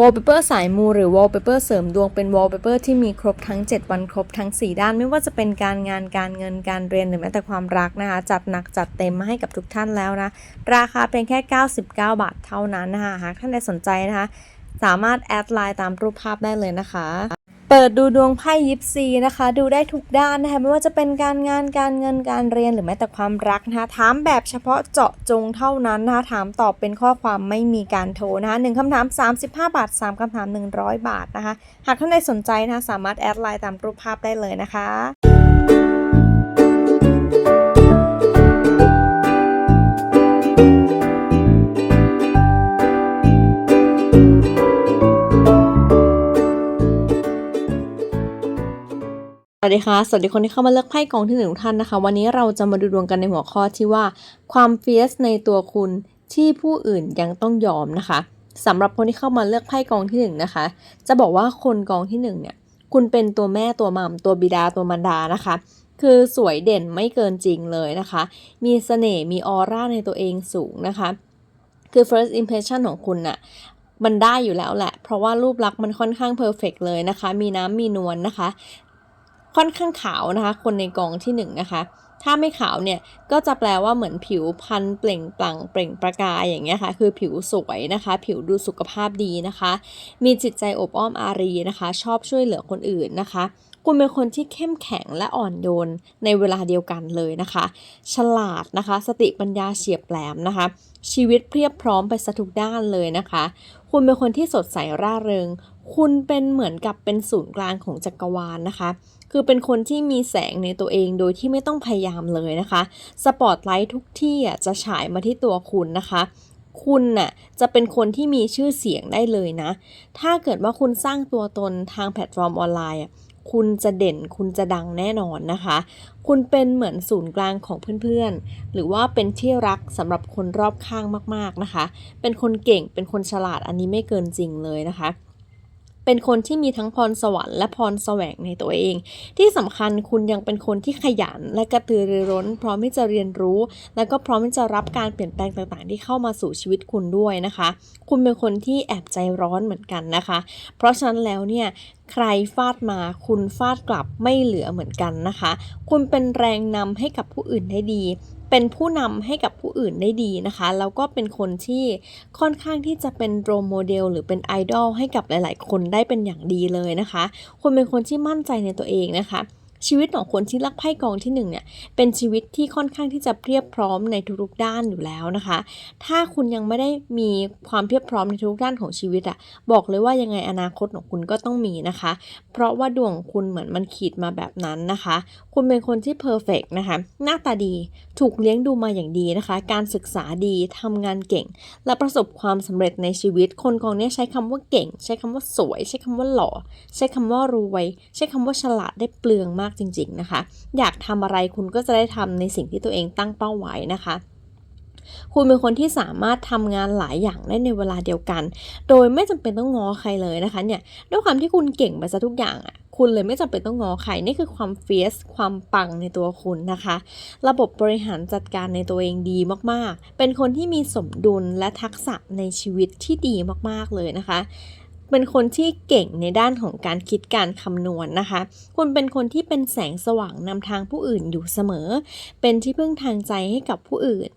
วอลเปเปอร์สายมูหรือวอลเปเปอร์เสริมดวงเป็นวอลเปเปอร์ที่มีครบทั้ง 7 วันครบทั้ง 4 ด้าน ไม่ว่าจะเป็นการงานการเงินการเรียนหรือแม้แต่ความรักนะคะ จัดหนักจัดเต็มมาให้กับทุกท่านแล้วนะ ราคาเพียงแค่ 99 บาทเท่านั้นนะคะหากท่านใดสนใจนะคะ สามารถแอดไลน์ตามรูปภาพได้เลยนะคะ เปิดดูดวงไพ่ยิปซีนะคะ ดูได้ทุกด้านนะคะไม่ว่าจะเป็นการงานการเงินการเรียนหรือแม้แต่ความรักนะคะถามแบบเฉพาะเจาะจงเท่านั้นนะคะถามตอบเป็นข้อความไม่มีการโทรนะคะหนึ่งคำถาม 35 บาท 3 คำถาม 100 บาทนะคะ หากท่านใดสนใจนะคะสามารถแอดไลน์ตามรูปภาพได้เลยนะคะ วัสดีค่ะ สวัสดีคนที่เข้ามาเลือกไพ่กองที่หนึ่งทุกท่านนะคะ วันนี้เราจะมาดูดวงกันในหัวข้อที่ว่า ความเฟียสในตัวคุณที่ผู้อื่นยังต้องยอมนะคะสำหรับคนที่เข้ามาเลือกไพ่กองที่หนึ่งนะคะ จะบอกว่าคนกองที่หนึ่งเนี่ย คุณเป็นตัวแม่ตัวมัมตัวบิดาตัวมารดานะคะ คือสวยเด่นไม่เกินจริงเลยนะคะ มีเสน่ห์มีออร่าในตัวเองสูงนะคะ คือ first impression ของคุณน่ะมันได้อยู่แล้วแหละ เพราะว่ารูปลักษณ์มันค่อนข้างเพอร์เฟกเลยนะคะ มีน้ำมีนวลนะคะ ค่อนข้างขาวนะคะ คนในกองที่หนึ่งนะคะถ้าไม่ขาวเนี่ยก็จะแปลว่าเหมือนผิวพันเปล่งปลั่งเปล่งประกายอย่างเงี้ยค่ะ คือผิวสวยนะคะ ผิวดูสุขภาพดีนะคะ มีจิตใจอบอ้อมอารีนะคะ ชอบช่วยเหลือคนอื่นนะคะ คุณเป็นคนที่เข้มแข็งและอ่อนโยนในเวลาเดียวกันเลยนะคะ ฉลาดนะคะ สติปัญญาเฉียบแหลมนะคะ ชีวิตเพียบพร้อมไปซะทุกด้านเลยนะคะ คุณเป็นคนที่สดใสร่าเริง คุณเป็นเหมือนกับเป็นศูนย์กลางของจักรวาลนะคะ คือเป็นคนที่มีแสงในตัวเองโดยที่ไม่ต้องพยายามเลยนะคะ สปอตไลท์ทุกที่อะจะฉายมาที่ตัวคุณนะคะ คุณน่ะจะเป็นคนที่มีชื่อเสียงได้เลยนะ ถ้าเกิดว่าคุณสร้างตัวตนทางแพลตฟอร์มออนไลน์คุณจะเด่นคุณจะดังแน่นอนนะคะ คุณเป็นเหมือนศูนย์กลางของเพื่อนๆ หรือว่าเป็นที่รักสำหรับคนรอบข้างมากๆนะคะ เป็นคนเก่งเป็นคนฉลาดอันนี้ไม่เกินจริงเลยนะคะ เป็นคนที่มีทั้งพรสวรรค์และพรแสวงในตัวเอง ที่สำคัญคุณยังเป็นคนที่ขยันและกระตือรือร้น พร้อมที่จะเรียนรู้ แล้วก็พร้อมที่จะรับการเปลี่ยนแปลงต่างๆ ที่เข้ามาสู่ชีวิตคุณด้วยนะคะ คุณเป็นคนที่แอบใจร้อนเหมือนกันนะคะ เพราะฉะนั้นแล้วเนี่ยใครฟาดมาคุณฟาดกลับไม่เหลือเหมือนกันนะคะ คุณเป็นแรงนำให้กับผู้อื่นได้ดี เป็นผู้นำให้กับผู้อื่นได้ดีนะคะ แล้วก็เป็นคนที่ค่อนข้างที่จะเป็นโรโมเดลหรือเป็นไอดอลให้กับหลาย ๆ คนได้เป็นอย่างดีเลยนะคะคุณเป็นคนที่มั่นใจในตัวเองนะคะ ชีวิตของคนที่รักไพ่กองที่หนึ่งเนี่ยเป็นชีวิตที่ค่อนข้างที่จะเพียบพร้อมในทุกๆด้านอยู่แล้วนะคะ ถ้าคุณยังไม่ได้มีความเพียบพร้อมในทุกด้านของชีวิตอะบอกเลยว่ายังไงอนาคตของคุณก็ต้องมีนะคะ เพราะว่าดวงคุณเหมือนมันขีดมาแบบนั้นนะคะ คุณเป็นคนที่เพอร์เฟกนะคะหน้าตาดีถูกเลี้ยงดูมาอย่างดีนะคะ การศึกษาดีทำงานเก่ง และประสบความสำเร็จในชีวิต คนกองนี้ใช้คำว่าเก่ง ใช้คำว่าสวย ใช้คำว่าหล่อ ใช้คำว่า รวย ใช้คำว่าฉลาดได้เปลืองมากจริง ๆนะคะ อยากทำอะไรคุณก็จะได้ทำในสิ่งที่ตัวเองตั้งเป้าไว้นะคะคุณเป็นคนที่สามารถทำงานหลายอย่างได้ในเวลาเดียวกัน โดยไม่จำเป็นต้องงอใครเลยนะคะเนี่ย ด้วยความที่คุณเก่งไปซะทุกอย่างอะ คุณเลยไม่จำเป็นต้องงอใคร นี่คือความเฟียส ความปังในตัวคุณนะคะ ระบบบริหารจัดการในตัวเองดีมากๆ เป็นคนที่มีสมดุลและทักษะในชีวิตที่ดีมากๆเลยนะคะ เป็นคนที่เก่งในด้านของการคิดการคำนวณนะคะ คุณเป็นคนที่เป็นแสงสว่างนำทางผู้อื่นอยู่เสมอ เป็นที่พึ่งทางใจให้กับผู้อื่น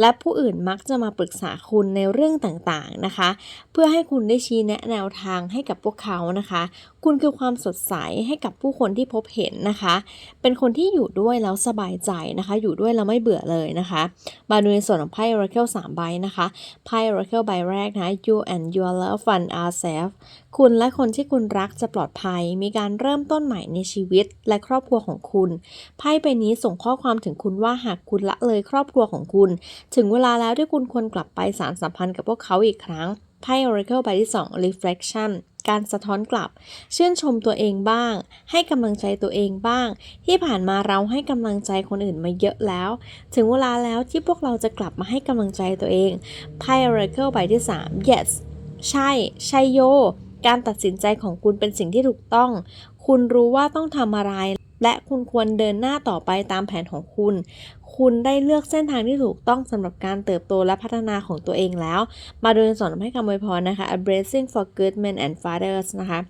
และผู้อื่นมักจะมาปรึกษาคุณในเรื่องต่างๆนะคะ เพื่อให้คุณได้ชี้แนะแนวทางให้กับพวกเขานะคะ คุณคือความสดใสให้กับผู้คนที่พบเห็นนะคะ เป็นคนที่อยู่ด้วยแล้วสบายใจนะคะ อยู่ด้วยแล้วไม่เบื่อเลยนะคะมาดูในส่วนของไพ่ Oracle 3ใบนะคะ ไพ่ Oracle ใบแรกนะ You and your loved one are safe คุณและคนที่คุณรักจะปลอดภัย มีการเริ่มต้นใหม่ในชีวิตและครอบครัวของคุณ ไพ่ใบนี้ส่งข้อความถึงคุณว่าหากคุณละเลยครอบครัวของคุณ ถึงเวลาแล้วที่คุณควรกลับไปสารสัมพันธ์กับพวกเขาอีกครั้ง ไพ่ Oracle ใบที่ 2 Reflection การสะท้อนกลับ ชื่นชมตัวเองบ้าง ให้กำลังใจตัวเองบ้าง ที่ผ่านมาเราให้กำลังใจคนอื่นมาเยอะแล้ว ถึงเวลาแล้วที่พวกเราจะกลับมาให้กำลังใจตัวเองไพ่ Oracle ใบที่ 3 yes ใช่ ใช่โย การตัดสินใจของคุณเป็นสิ่งที่ถูกต้อง คุณรู้ว่าต้องทำอะไร และคุณควรเดินหน้าต่อไปตามแผนของคุณ คุณได้เลือกเส้นทางที่ถูกต้องสำหรับการเติบโตและพัฒนาของตัวเองแล้ว มาดูในส่วนให้คำอวยพรนะคะ A blessing for good men and fathers นะคะ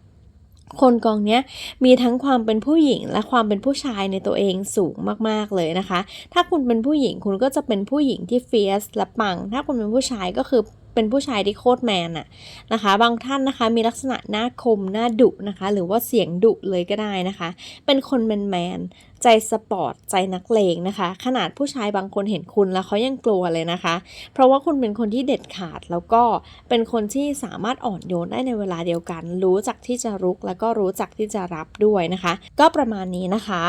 คนกองเนี้ยมีทั้งความเป็นผู้หญิงและความเป็นผู้ชายในตัวเองสูงมากๆเลยนะคะ ถ้าคุณเป็นผู้หญิงคุณก็จะเป็นผู้หญิงที่เฟียสและปัง ถ้าคุณเป็นผู้ชายก็คือ เป็นผู้ชายที่โคตรแมนอะนะคะ บางท่านนะคะมีลักษณะหน้าคมหน้าดุนะคะ หรือว่าเสียงดุเลยก็ได้นะคะ เป็นคนแมนแมน ใจสปอร์ตใจนักเลงนะคะ ขนาดผู้ชายบางคนเห็นคุณแล้วเขายังกลัวเลยนะคะ เพราะว่าคุณเป็นคนที่เด็ดขาดแล้วก็เป็นคนที่สามารถอ่อนโยนได้ในเวลาเดียวกัน รู้จักที่จะรุกแล้วก็รู้จักที่จะรับด้วยนะคะ ก็ประมาณนี้นะคะ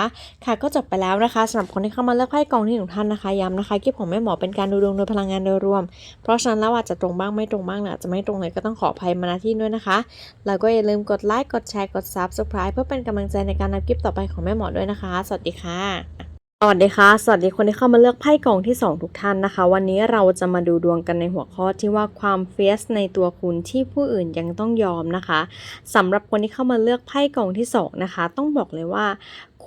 ค่ะก็จบไปแล้วนะคะสำหรับคนที่เข้ามาเลือกไพ่กองที่หนึ่งท่านนะคะย้ำนะคะคลิปของแม่หมอเป็นการดูดวงโดยพลังงานโดยรวม เพราะฉะนั้นแล้วอาจจะตรงบ้างไม่ตรงบ้างหรืออาจะไม่ตรงเลยก็ต้องขออภัยมาณที่ด้วยนะคะแล้วก็อย่าลืมกดไลค์กดแชร์กด Subscribe เพื่อเป็นกำลังใจในการนำคลิปต่อไปของแม่หมอด้วยนะคะสวัสดีดีค่ะสวัสดีค่ะ สวัสดีคนที่เข้ามาเลือกไพ่กองที่ 2 ทุกท่านนะคะ วันนี้เราจะมาดูดวงกันในหัวข้อที่ว่าความเฟียสในตัวคุณที่ผู้อื่นยังต้องยอมนะคะสำหรับคนที่เข้ามาเลือกไพ่กองที่สองนะคะ ต้องบอกเลยว่า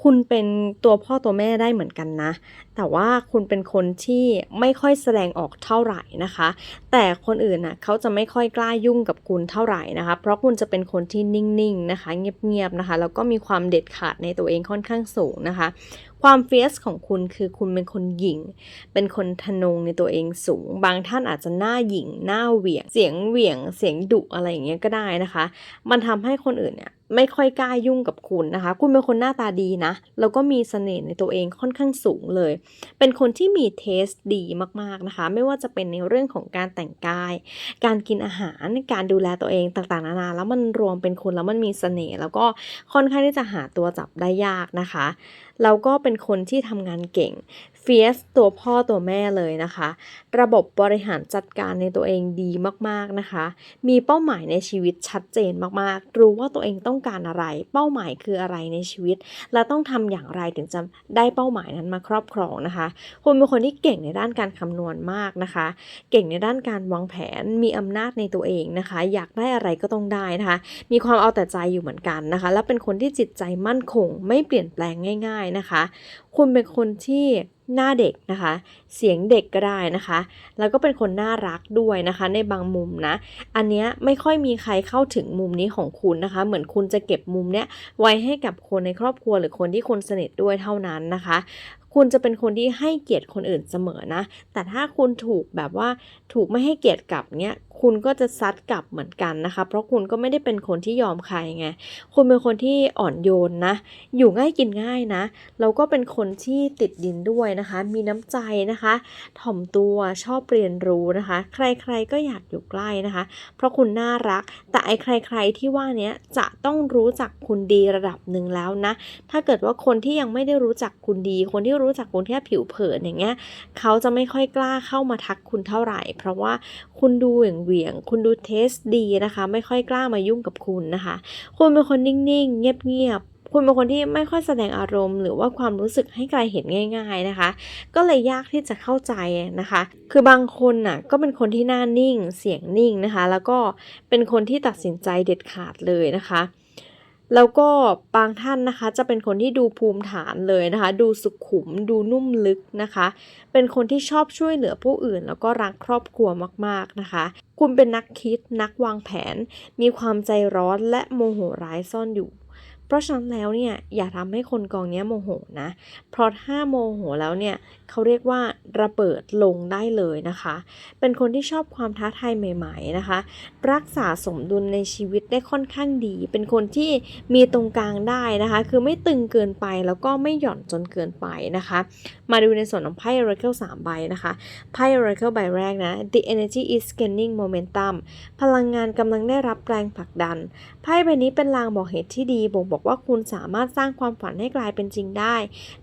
คุณเป็นตัวพ่อตัวแม่ได้เหมือนกันนะ แต่ว่าคุณเป็นคนที่ไม่ค่อยแสดงออกเท่าไหร่นะคะ แต่คนอื่นน่ะเขาจะไม่ค่อยกล้ายุ่งกับคุณเท่าไหร่นะคะ เพราะคุณจะเป็นคนที่นิ่งๆนะคะ เงียบๆนะคะ แล้วก็มีความเด็ดขาดในตัวเองค่อนข้างสูงนะคะ ความเฟียสของคุณคือคุณเป็นคนหยิ่ง เป็นคนทะนงในตัวเองสูง บางท่านอาจจะหน้าหยิ่ง หน้าเหวี่ยง เสียงเหวี่ยง เสียงดุอะไรอย่างเงี้ยก็ได้นะคะ มันทำให้คนอื่นเนี่ย ไม่ค่อยกล้ายุ่งกับคุณนะคะ คุณเป็นคนหน้าตาดีนะ แล้วก็มีเสน่ห์ในตัวเองค่อนข้างสูงเลย เป็นคนที่มีเทสดีมากๆนะคะ ไม่ว่าจะเป็นในเรื่องของการแต่งกาย การกินอาหาร การดูแลตัวเองต่างๆนานา แล้วมันรวมเป็นคุณแล้วมันมีเสน่ห์ แล้วก็ค่อนข้างที่จะหาตัวจับได้ยากนะคะ แล้วก็เป็นคนที่ทำงานเก่งเฟียสตัวพ่อตัวแม่เลยนะคะ ระบบบริหารจัดการในตัวเองดีมากๆนะคะ มีเป้าหมายในชีวิตชัดเจนมากๆ รู้ว่าตัวเองต้องการอะไร เป้าหมายคืออะไรในชีวิต และต้องทำอย่างไรถึงจะได้เป้าหมายนั้นมาครอบครองนะคะ คุณเป็นคนที่เก่งในด้านการคำนวณมากนะคะ เก่งในด้านการวางแผน มีอำนาจในตัวเองนะคะ อยากได้อะไรก็ต้องได้นะคะ มีความเอาแต่ใจอยู่เหมือนกันนะคะ และเป็นคนที่จิตใจมั่นคง ไม่เปลี่ยนแปลงง่าย ๆนะคะ คุณเป็นคนที่ หน้าเด็กนะคะ เสียงเด็กก็ได้นะคะ แล้วก็เป็นคนน่ารักด้วยนะคะ ในบางมุมนะ อันเนี้ยไม่ค่อยมีใครเข้าถึงมุมนี้ของคุณนะคะ เหมือนคุณจะเก็บมุมเนี้ยไว้ให้กับคนในครอบครัวหรือคนที่คุณสนิทด้วยเท่านั้นนะคะ คุณจะเป็นคนที่ให้เกียรติคนอื่นเสมอนะ แต่ถ้าคุณถูกแบบว่าถูกไม่ให้เกียรติกับเนี้ย คุณก็จะซัดกลับเหมือนกันนะคะ เพราะคุณก็ไม่ได้เป็นคนที่ยอมใครไง คุณเป็นคนที่อ่อนโยนนะ อยู่ง่ายกินง่ายนะแล้วก็เป็นคนที่ติดดินด้วยนะคะ มีน้ำใจนะคะ ถ่อมตัวชอบเรียนรู้นะคะ ใครๆก็อยากอยู่ใกล้นะคะ เพราะคุณน่ารัก แต่ไอ้ใคร ๆที่ว่าเนี้ยจะต้องรู้จักคุณดีระดับหนึ่งแล้วนะ ถ้าเกิดว่าคนที่ยังไม่ได้รู้จักคุณดี คนที่รู้จักคุณแค่ผิวเผินอย่างเงี้ย เขาจะไม่ค่อยกล้าเข้ามาทักคุณเท่าไหร่ เพราะว่าคุณดูเหวี่ยงเวียง คุณดูเทสดีนะคะ ไม่ค่อยกล้ามายุ่งกับคุณนะคะ คุณเป็นคนนิ่งๆ เงียบๆคุณเป็นคนที่ไม่ค่อยแสดงอารมณ์ หรือว่าความรู้สึกให้ใครเห็นง่าย ๆนะคะ ก็เลยยากที่จะเข้าใจนะคะ คือบางคนน่ะก็เป็นคนที่หน้านิ่ง เสียงนิ่งนะคะ แล้วก็เป็นคนที่ตัดสินใจเด็ดขาดเลยนะคะ แล้วก็บางท่านนะคะจะเป็นคนที่ดูภูมิฐานเลยนะคะ ดูสุขุม ดูนุ่มลึกนะคะ เป็นคนที่ชอบช่วยเหลือผู้อื่น แล้วก็รักครอบครัวมากๆนะคะ คุณเป็นนักคิดนักวางแผน มีความใจร้อนและโมโหร้ายซ่อนอยู่ เพราะฉะนั้นแล้วเนี่ยอย่าทำให้คนกองนี้โมโหนะ เพราะถ้าโมโหแล้วเนี่ย เขาเรียกว่าระเบิดลงได้เลยนะคะ เป็นคนที่ชอบความท้าทายใหม่ ๆนะคะ รักษาสมดุลในชีวิตได้ค่อนข้างดี เป็นคนที่มีตรงกลางได้นะคะ คือไม่ตึงเกินไปแล้วก็ไม่หย่อนจนเกินไปนะคะ มาดูในส่วนของไพ่ Oracle 3 ใบนะคะไพ่ Oracle ใบแรกนะ The energy is gaining momentum พลังงานกำลังได้รับแรงผลักดันไพ่ใบนี้เป็นลางบอกเหตุที่ดีบ่งบอกว่าคุณสามารถสร้างความฝันให้กลายเป็นจริงได้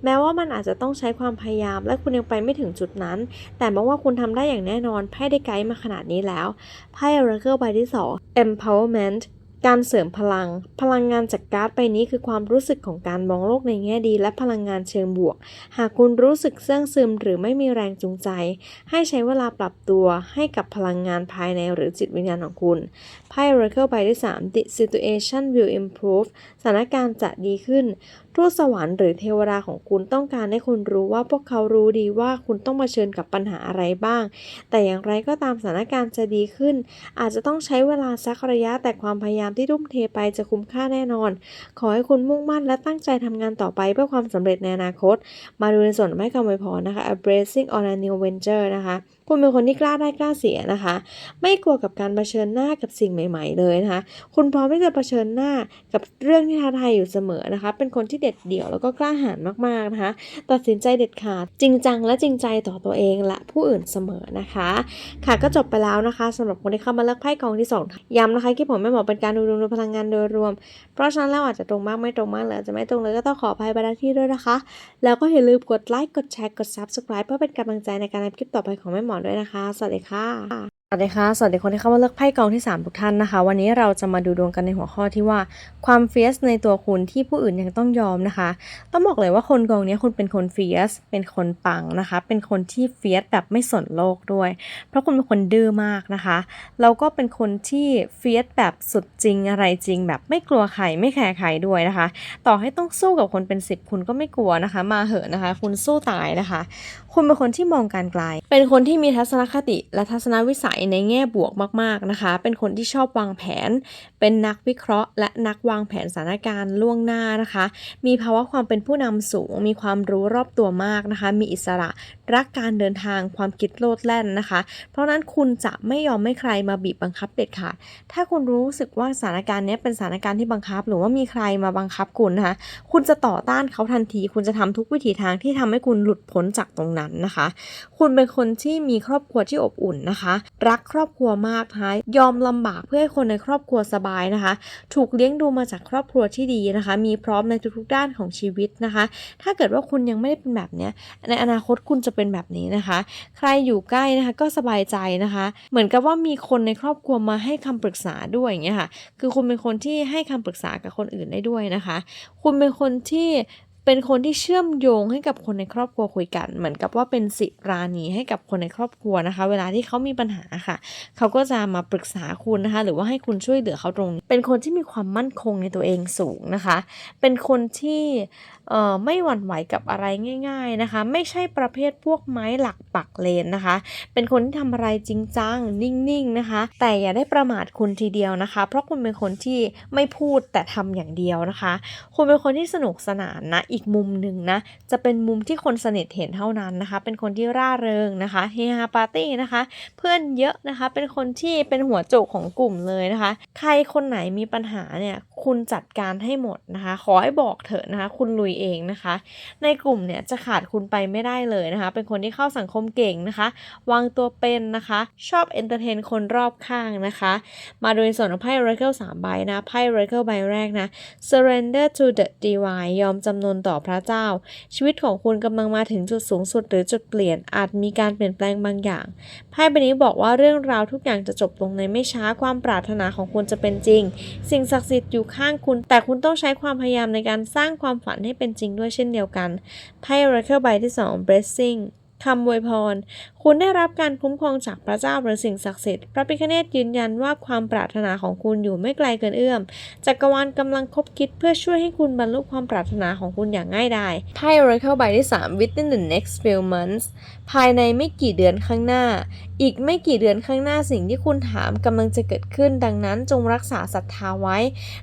แม้ว่ามันอาจจะต้องใช้ความพยายามและคุณยังไปไม่ถึงจุดนั้น แต่มองว่าคุณทำได้อย่างแน่นอนไพ่ได้ไกด์มาขนาดนี้แล้วไพ่ Oracle ใบที่ 2 empowerment การเสริมพลัง พลังงานจากการ์ดใบนี้คือความรู้สึกของการมองโลกในแง่ดี และพลังงานเชิงบวก หากคุณรู้สึกเสื่องซึมหรือไม่มีแรงจูงใจ ให้ใช้เวลาปรับตัวให้กับพลังงานภายในหรือจิตวิญญาณของคุณไพ่ Oracle ใบที่ 3 The situation will improve สถานการณ์จะดีขึ้น ทูตสวรรค์หรือเทวดาของคุณต้องการให้คุณรู้ว่าพวกเขารู้ดีว่าคุณต้องมาเชิญกับปัญหาอะไรบ้าง แต่อย่างไรก็ตามสถานการณ์จะดีขึ้น อาจจะต้องใช้เวลาสักระยะแต่ความพยายามที่ทุ่มเทไปจะคุ้มค่าแน่นอน ขอให้คุณมุ่งมั่นและตั้งใจทำงานต่อไปเพื่อความสำเร็จในอนาคต มาดูในส่วนของให้คำอวยพรนะคะ embracing on a new venture นะคะคุณเป็นคนที่กล้าได้กล้าเสียนะคะ ไม่กลัวกับการเผชิญหน้ากับสิ่งใหม่ ๆ เลยนะคะ คุณพร้อมที่จะเผชิญหน้ากับเรื่องที่ท้าทายอยู่เสมอนะคะ เป็นคนที่เด็ดเดี่ยวแล้วก็กล้าหาญมากๆนะคะ ตัดสินใจเด็ดขาด จริงจังและจริงใจต่อตัวเองและผู้อื่นเสมอนะคะ ค่ะก็จบไปแล้วนะคะสำหรับคนที่เข้ามาเลือกไพ่กองที่สองย้ำนะคะที่ผมไม่บอกเป็นการดูดวงดยพลังงานโดยรวม เพราะฉะนั้นแล้วอาจจะตรงมากไม่ตรงมากหรือจะไม่ตรงเลยก็ต้องขออภัยไปณที่ด้วยนะคะ แล้วก็อย่าลืมกดไลค์กดแชร์กด subscribe เพื่อเป็นกำลังใจในการทำคลิปต่อไปของแม่หมอด้วยนะคะ สวัสดีค่ะสวัสดีค่ะ สวัสดีคนที่เข้ามาเลือกไพ่กองที่ 3 ทุกท่านนะคะ วันนี้เราจะมาดูดวงกันในหัวข้อที่ว่า ความเฟียสในตัวคุณที่ผู้อื่นยังต้องยอมนะคะ ต้องบอกเลยว่าคนกองนี้คุณเป็นคนเฟียส เป็นคนปังนะคะ เป็นคนที่เฟียสแบบไม่สนโลกด้วย เพราะคุณเป็นคนดื้อมากนะคะแล้วก็เป็นคนที่เฟียสแบบสุดจริงอะไรจริง แบบไม่กลัวใครไม่แคร์ใครด้วยนะคะ ต่อให้ต้องสู้กับคนเป็น 10 คุณก็ไม่กลัวนะคะ มาเหอะนะคะ คุณสู้ตายนะคะ คุณเป็นคนที่มองการไกล เป็นคนที่มีทัศนคติและทัศนวิสัยในแง่บวกมากๆนะคะ เป็นคนที่ชอบวางแผน เป็นนักวิเคราะห์ และนักวางแผนสถานการณ์ล่วงหน้านะคะ มีภาวะความเป็นผู้นำสูง มีความรู้รอบตัวมากนะคะ มีอิสระรักการเดินทางความคิดโลดแล่นนะคะ เพราะนั้นคุณจะไม่ยอมให้ใครมาบีบบังคับเด็ดขาด ถ้าคุณรู้สึกว่าสถานการณ์นี้เป็นสถานการณ์ที่บังคับ หรือว่ามีใครมาบังคับคุณนะคะ คุณจะต่อต้านเขาทันที คุณจะทำทุกวิถีทางที่ทำให้คุณหลุดพ้นจากตรงนั้นนะคะ คุณเป็นคนที่มีครอบครัวที่อบอุ่นนะคะ รักครอบครัวมากนะคะยอมลำบากเพื่อให้คนในครอบครัวสบายนะคะ ถูกเลี้ยงดูมาจากครอบครัวที่ดีนะคะ มีพร้อมในทุกๆด้านของชีวิตนะคะ ถ้าเกิดว่าคุณยังไม่ได้เป็นแบบเนี้ยในอนาคตคุณจะเป็นแบบนี้นะคะ ใครอยู่ใกล้นะคะก็สบายใจนะคะ เหมือนกับว่ามีคนในครอบครัวมาให้คำปรึกษาด้วยอย่างเงี้ยค่ะ คือคุณเป็นคนที่ให้คำปรึกษากับคนอื่นได้ด้วยนะคะ คุณเป็นคนที่ เป็นคนที่เชื่อมโยงให้กับคนในครอบครัวคุยกัน เหมือนกับว่าเป็นสิรานีให้กับคนในครอบครัวนะคะ เวลาที่เขามีปัญหาค่ะ เขาก็จะมาปรึกษาคุณนะคะ หรือว่าให้คุณช่วยเหลือเขาตรงนี้ เป็นคนที่มีความมั่นคงในตัวเองสูงนะคะ เป็นคนที่ ไม่หวั่นไหวกับอะไรง่าย ๆนะคะ ไม่ใช่ประเภทพวกไม้หลักปักเลนนะคะ เป็นคนที่ทำอะไรจริงจังนิ่งๆนะคะ แต่อย่าได้ประมาทคุณทีเดียวนะคะ เพราะคุณเป็นคนที่ไม่พูดแต่ทำอย่างเดียวนะคะ คุณเป็นคนที่สนุกสนานนะอีกมุมหนึ่งนะจะเป็นมุมที่คนสนิทเห็นเท่านั้นนะคะ เป็นคนที่ร่าเริงนะคะเฮฮาปาร์ตี้นะคะ เพื่อนเยอะนะคะ เป็นคนที่เป็นหัวโจกของกลุ่มเลยนะคะ ใครคนไหนมีปัญหาเนี่ยคุณจัดการให้หมดนะคะ ขอให้บอกเถอะนะคะ คุณลุยเองนะคะ ในกลุ่มเนี่ยจะขาดคุณไปไม่ได้เลยนะคะ เป็นคนที่เข้าสังคมเก่งนะคะ วางตัวเป็นนะคะ ชอบเอนเตอร์เทนคนรอบข้างนะคะ มาโดยส่วนของไพ่ Oracle 3ใบนะ ไพ่ Oracle ใบแรกนะ surrender to the divine ยอมจำนนต่อพระเจ้า ชีวิตของคุณกำลังมาถึงจุดสูงสุดหรือจุดเปลี่ยน อาจมีการเปลี่ยนแปลงบางอย่างไพ่ใบนี้บอกว่าเรื่องราวทุกอย่างจะจบลงในไม่ช้าความปรารถนาของคุณจะเป็นจริง สิ่งศักดิ์สิทธิ์อยู่ข้างคุณ แต่คุณต้องใช้ความพยายามในการสร้างความฝันให้เป็นจริงด้วยเช่นเดียวกัน ไพ่ Oracle ใบที่ 2 blessing คำอวยพร คุณได้รับการคุ้มครองจากพระเจ้าหรือสิ่งศักดิ์สิทธิ์ พระพิคเนตยืนยันว่าความปรารถนาของคุณอยู่ไม่ไกลเกินเอื้อม จักรวาลกำลังคบคิดเพื่อช่วยให้คุณบรรลุความปรารถนาของคุณอย่างง่ายดาย ไพ่ Oracle ใบที่ 3 within the next few months ภายในไม่กี่เดือนข้างหน้า อีกไม่กี่เดือนข้างหน้าสิ่งที่คุณถามกำลังจะเกิดขึ้น ดังนั้นจงรักษาศรัทธาไว้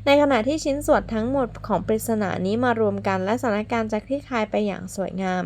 ในขณะที่ชิ้นส่วนทั้งหมดของปริศนานี้มารวมกันและสถานการณ์จะคลี่คลายไปอย่างสวยงาม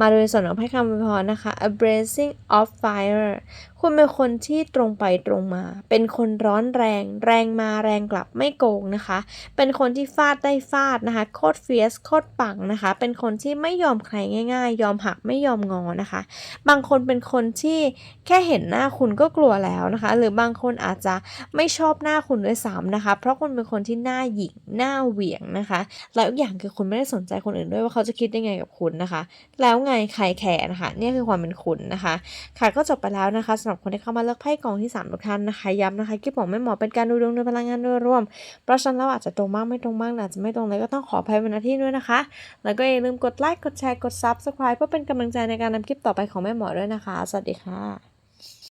มาโดยส่วนของไพ่คำวิพรนะคะ a blazing of fire คุณเป็นคนที่ตรงไปตรงมา เป็นคนร้อนแรง แรงมาแรงกลับไม่โกงนะคะ เป็นคนที่ฟาดได้ฟาดนะคะ โคตรเฟียสโคตรปังนะคะ เป็นคนที่ไม่ยอมใครง่าย ๆ ยอมหักไม่ยอมงอนะคะ บางคนเป็นคนที่แค่เห็นหน้าคุณก็กลัวแล้วนะคะ หรือบางคนอาจจะไม่ชอบหน้าคุณด้วยซ้ำนะคะ เพราะคุณเป็นคนที่หน้าหยิกหน้าเหวี่ยงนะคะ แล้วอีกอย่างคือคุณไม่ได้สนใจคนอื่นด้วยว่าเขาจะคิดยังไงกับคุณนะคะ แล้วไงใครแคร์นะคะ นี่คือความเป็นคุณนะคะ ค่ะก็จบไปแล้วนะคะำหรับคนที่เข้ามาเลือกไพ่กองที่3ทุกท่านนะคะย้ำนะคะคลิปของแม่หมอเป็นการดูดวงโดยพลังงานโดยรวม เพราะฉะนั้นเราอาจจะตรงบ้างไม่ตรงบ้างหรือาจจะไม่ตรงเลยก็ต้องขออภัยเป็นหน้าที่ด้วยนะคะ แล้วก็อย่าลืมกดไลค์กดแชร์กด Subscribe เพื่อเป็นกำลังใจในการนำคลิปต่อไปของแม่หมอด้วยนะคะ สวัสดีค่ะ